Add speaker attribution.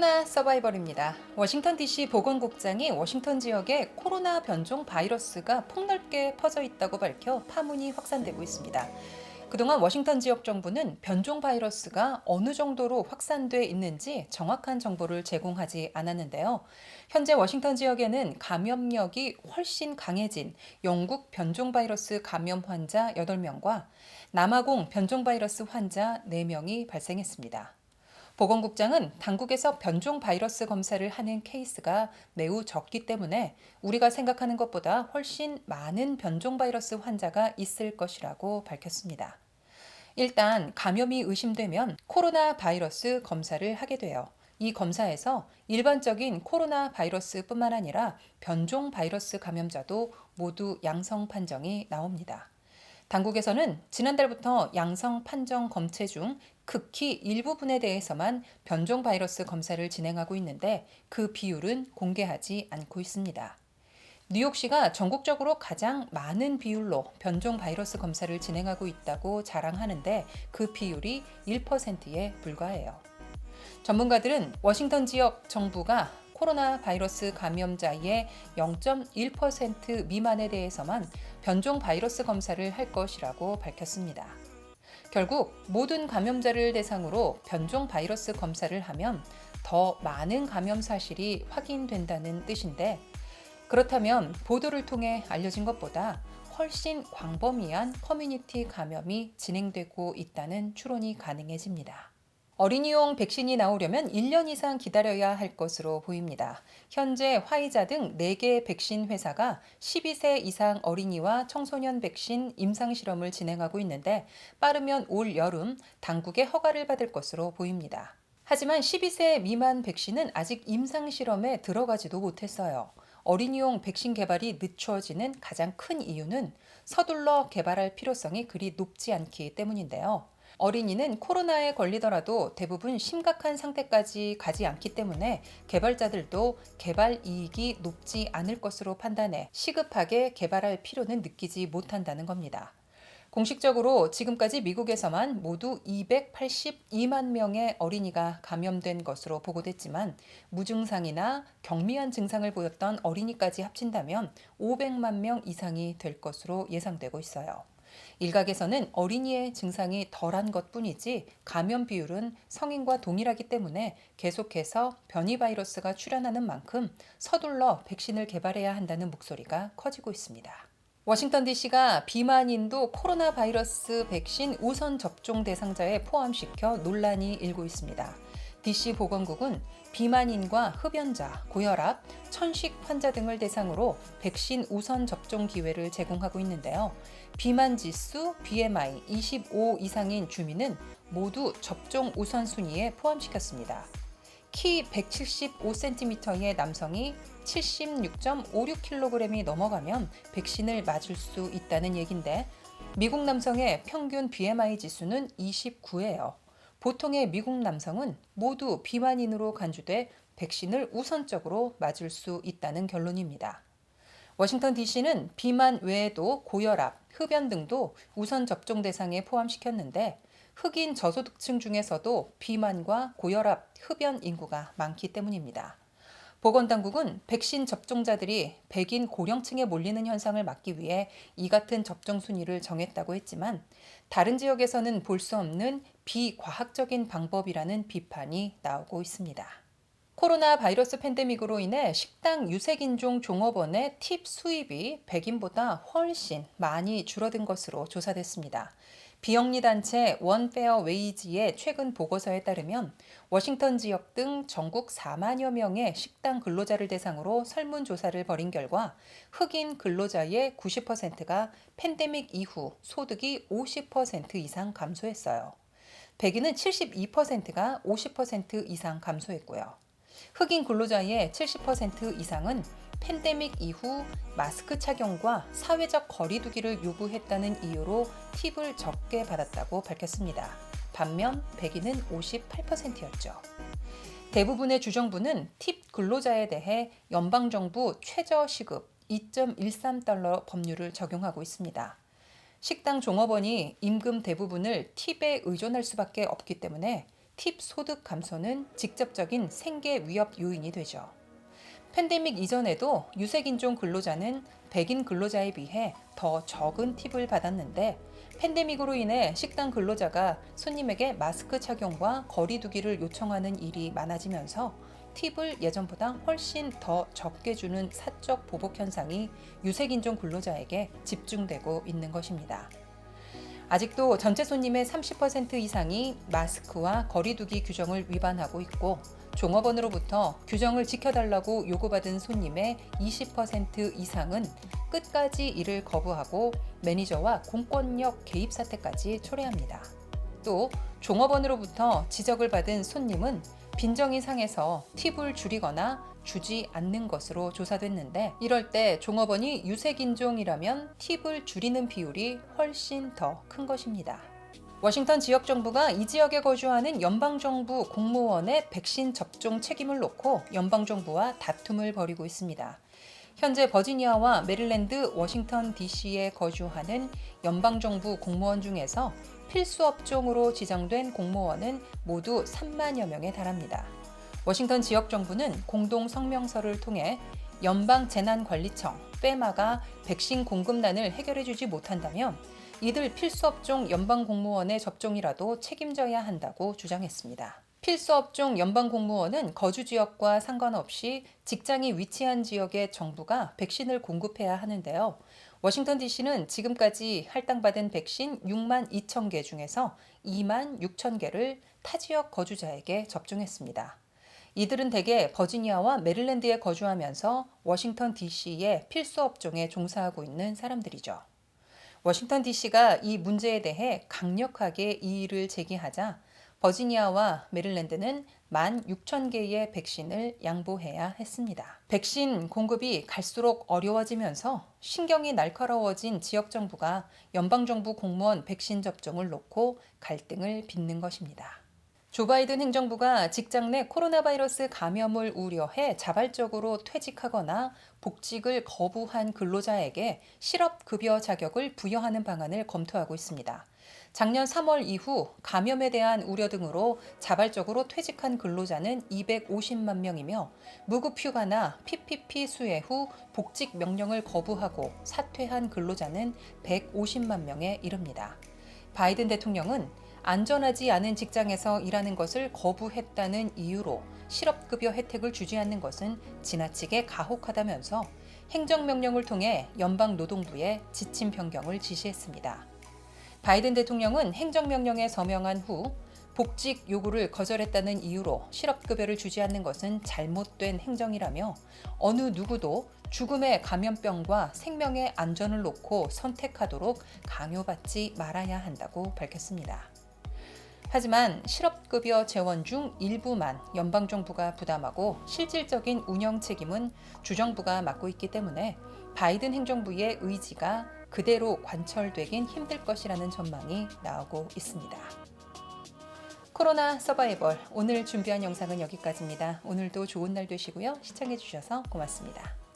Speaker 1: 코로나 서바이벌입니다. 워싱턴 DC 보건국장이 워싱턴 지역에 코로나 변종 바이러스가 폭넓게 퍼져 있다고 밝혀 파문이 확산되고 있습니다. 그동안 워싱턴 지역 정부는 변종 바이러스가 어느 정도로 확산돼 있는지 정확한 정보를 제공하지 않았는데요. 현재 워싱턴 지역에는 감염력이 훨씬 강해진 영국 변종 바이러스 감염 환자 8명과 남아공 변종 바이러스 환자 4명이 발생했습니다. 보건국장은 당국에서 변종 바이러스 검사를 하는 케이스가 매우 적기 때문에 우리가 생각하는 것보다 훨씬 많은 변종 바이러스 환자가 있을 것이라고 밝혔습니다. 일단 감염이 의심되면 코로나 바이러스 검사를 하게 돼요. 이 검사에서 일반적인 코로나 바이러스뿐만 아니라 변종 바이러스 감염자도 모두 양성 판정이 나옵니다. 당국에서는 지난달부터 양성 판정 검체 중 극히 일부분에 대해서만 변종 바이러스 검사를 진행하고 있는데 그 비율은 공개하지 않고 있습니다. 뉴욕시가 전국적으로 가장 많은 비율로 변종 바이러스 검사를 진행하고 있다고 자랑하는데 그 비율이 1%에 불과해요. 전문가들은 워싱턴 지역 정부가 코로나 바이러스 감염자의 0.1% 미만에 대해서만 변종 바이러스 검사를 할 것이라고 밝혔습니다. 결국 모든 감염자를 대상으로 변종 바이러스 검사를 하면 더 많은 감염 사실이 확인된다는 뜻인데 그렇다면 보도를 통해 알려진 것보다 훨씬 광범위한 커뮤니티 감염이 진행되고 있다는 추론이 가능해집니다. 어린이용 백신이 나오려면 1년 이상 기다려야 할 것으로 보입니다. 현재 화이자 등 4개 백신 회사가 12세 이상 어린이와 청소년 백신 임상 실험을 진행하고 있는데 빠르면 올 여름 당국의 허가를 받을 것으로 보입니다. 하지만 12세 미만 백신은 아직 임상 실험에 들어가지도 못했어요. 어린이용 백신 개발이 늦춰지는 가장 큰 이유는 서둘러 개발할 필요성이 그리 높지 않기 때문인데요. 어린이는 코로나에 걸리더라도 대부분 심각한 상태까지 가지 않기 때문에 개발자들도 개발 이익이 높지 않을 것으로 판단해 시급하게 개발할 필요는 느끼지 못한다는 겁니다. 공식적으로 지금까지 미국에서만 모두 282만 명의 어린이가 감염된 것으로 보고됐지만 무증상이나 경미한 증상을 보였던 어린이까지 합친다면 500만 명 이상이 될 것으로 예상되고 있어요. 일각에서는 어린이의 증상이 덜한 것 뿐이지 감염 비율은 성인과 동일하기 때문에 계속해서 변이 바이러스가 출현하는 만큼 서둘러 백신을 개발해야 한다는 목소리가 커지고 있습니다. 워싱턴 DC가 비만인도 코로나 바이러스 백신 우선 접종 대상자에 포함시켜 논란이 일고 있습니다. DC 보건국은 비만인과 흡연자, 고혈압, 천식 환자 등을 대상으로 백신 우선 접종 기회를 제공하고 있는데요. 비만 지수 BMI 25 이상인 주민은 모두 접종 우선순위에 포함시켰습니다. 키 175cm의 남성이 76.56kg이 넘어가면 백신을 맞을 수 있다는 얘긴데 미국 남성의 평균 BMI 지수는 29예요. 보통의 미국 남성은 모두 비만인으로 간주돼 백신을 우선적으로 맞을 수 있다는 결론입니다. 워싱턴 DC는 비만 외에도 고혈압, 흡연 등도 우선 접종 대상에 포함시켰는데 흑인 저소득층 중에서도 비만과 고혈압, 흡연 인구가 많기 때문입니다. 보건당국은 백신 접종자들이 백인 고령층에 몰리는 현상을 막기 위해 이 같은 접종 순위를 정했다고 했지만 다른 지역에서는 볼 수 없는 비과학적인 방법이라는 비판이 나오고 있습니다. 코로나 바이러스 팬데믹으로 인해 식당 유색인종 종업원의 팁 수입이 백인보다 훨씬 많이 줄어든 것으로 조사됐습니다. 비영리 단체 원페어 웨이지의 최근 보고서에 따르면 워싱턴 지역 등 전국 4만여 명의 식당 근로자를 대상으로 설문조사를 벌인 결과 흑인 근로자의 90%가 팬데믹 이후 소득이 50% 이상 감소했어요. 백인은 72%가 50% 이상 감소했고요. 흑인 근로자의 70% 이상은 팬데믹 이후 마스크 착용과 사회적 거리두기를 요구했다는 이유로 팁을 적게 받았다고 밝혔습니다. 반면 백인은 58%였죠. 대부분의 주정부는 팁 근로자에 대해 연방정부 최저시급 2.13달러 법률을 적용하고 있습니다. 식당 종업원이 임금 대부분을 팁에 의존할 수밖에 없기 때문에 팁 소득 감소는 직접적인 생계 위협 요인이 되죠. 팬데믹 이전에도 유색인종 근로자는 백인 근로자에 비해 더 적은 팁을 받았는데 팬데믹으로 인해 식당 근로자가 손님에게 마스크 착용과 거리두기를 요청하는 일이 많아지면서 팁을 예전보다 훨씬 더 적게 주는 사적 보복 현상이 유색인종 근로자에게 집중되고 있는 것입니다. 아직도 전체 손님의 30% 이상이 마스크와 거리두기 규정을 위반하고 있고 종업원으로부터 규정을 지켜달라고 요구받은 손님의 20% 이상은 끝까지 일을 거부하고 매니저와 공권력 개입 사태까지 초래합니다. 또 종업원으로부터 지적을 받은 손님은 빈정이 상해서 팁을 줄이거나 주지 않는 것으로 조사됐는데 이럴 때 종업원이 유색인종이라면 팁을 줄이는 비율이 훨씬 더 큰 것입니다. 워싱턴 지역 정부가 이 지역에 거주하는 연방 정부 공무원의 백신 접종 책임을 놓고 연방 정부와 다툼을 벌이고 있습니다. 현재 버지니아와 메릴랜드, 워싱턴 DC에 거주하는 연방 정부 공무원 중에서 필수 업종으로 지정된 공무원은 모두 3만여 명에 달합니다. 워싱턴 지역 정부는 공동 성명서를 통해 연방 재난관리청 페마가 백신 공급난을 해결해 주지 못한다면 이들 필수업종 연방 공무원의 접종이라도 책임져야 한다고 주장했습니다. 필수업종 연방 공무원은 거주 지역과 상관없이 직장이 위치한 지역의 정부가 백신을 공급해야 하는데요. 워싱턴 DC는 지금까지 할당받은 백신 6만 2천 개 중에서 2만 6천 개를 타 지역 거주자에게 접종했습니다. 이들은 대개 버지니아와 메릴랜드에 거주하면서 워싱턴 DC의 필수 업종에 종사하고 있는 사람들이죠. 워싱턴 DC가 이 문제에 대해 강력하게 이의를 제기하자 버지니아와 메릴랜드는 1만 6천 개의 백신을 양보해야 했습니다. 백신 공급이 갈수록 어려워지면서 신경이 날카로워진 지역 정부가 연방 정부 공무원 백신 접종을 놓고 갈등을 빚는 것입니다. 조 바이든 행정부가 직장 내 코로나 바이러스 감염을 우려해 자발적으로 퇴직하거나 복직을 거부한 근로자에게 실업급여 자격을 부여하는 방안을 검토하고 있습니다. 작년 3월 이후 감염에 대한 우려 등으로 자발적으로 퇴직한 근로자는 250만 명이며 무급휴가나 PPP 수혜 후 복직 명령을 거부하고 사퇴한 근로자는 150만 명에 이릅니다. 바이든 대통령은 안전하지 않은 직장에서 일하는 것을 거부했다는 이유로 실업급여 혜택을 주지 않는 것은 지나치게 가혹하다면서 행정명령을 통해 연방노동부에 지침 변경을 지시했습니다. 바이든 대통령은 행정명령에 서명한 후 복직 요구를 거절했다는 이유로 실업급여를 주지 않는 것은 잘못된 행정이라며 어느 누구도 죽음의 감염병과 생명의 안전을 놓고 선택하도록 강요받지 말아야 한다고 밝혔습니다. 하지만 실업급여 재원 중 일부만 연방정부가 부담하고 실질적인 운영 책임은 주정부가 맡고 있기 때문에 바이든 행정부의 의지가 그대로 관철되긴 힘들 것이라는 전망이 나오고 있습니다. 코로나 서바이벌 오늘 준비한 영상은 여기까지입니다. 오늘도 좋은 날 되시고요. 시청해주셔서 고맙습니다.